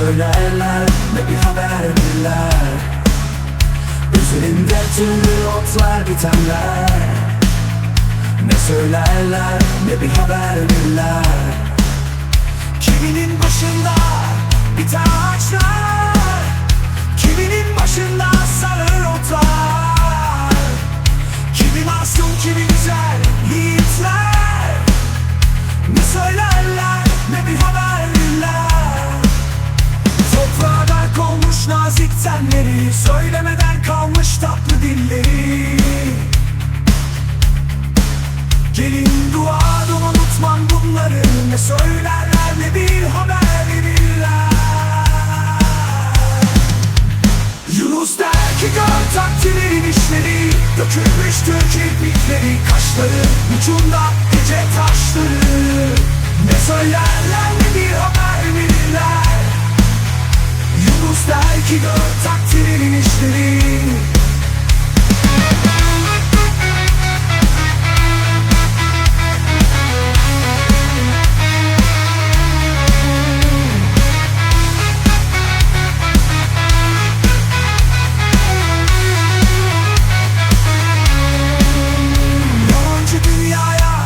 söylerler ne bir haber birler Üzerinde tüm otlar bitenler. Ne söylerler ne bir haber birler Kiminin başında biter ağaçlar Kiminin başında sarır otlar. Kimi masum kimi güzel nazik tenleri Söylemeden kalmış tatlı dilleri. Gelin duadan unutmam bunları. Ne söylerler ne bir haber verirler. Yunus der ki gör takdirin işleri. Dökülmüştür kirpikleri Kaşları ucunda gece taşları. Ne söylerler ki gör takdirin işleri. Yabancı dünyaya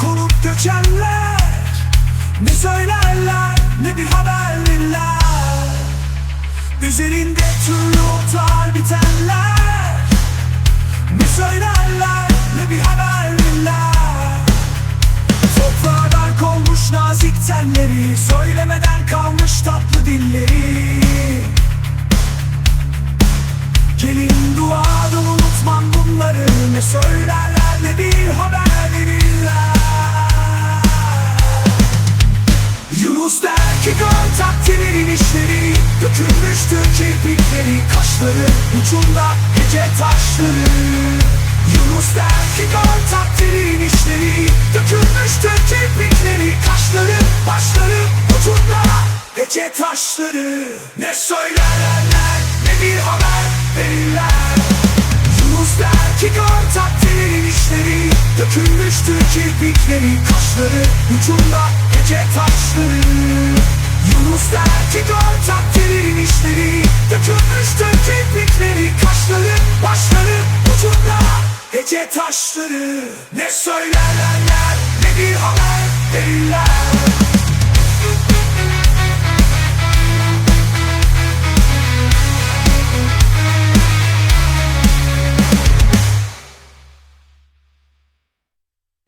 konup göçenler Ne söylerler ne bir haber Üzerinde türlü otlar bitenler. Ne söylerler ne bir haber verirler. Toprağa dark olmuş nazik tenleri Söylemeden kalmış tatlı dilleri. Gelin duadan unutmam bunları Ne söylerler ne bir haber verirler. Yunus der ki gör takdirin işleri Dökülmüştür kirpikleri Kaşları ucunda gece taşları. Yunus der ki gör takdirin işleri. Dökülmüştür kirpikleri Kaşları başları ucunda gece taşları. Ne söylerler ne bir haber verirler. Yunus der ki gör takdirin işleri. Dökülmüştür kirpikleri Kaşları ucunda gece taşları Ki gör takdirin işleri Dökülmüştür kirpikleri Kaşları başları ucunda gece taşları. Ne söylerler ne bir haber verirler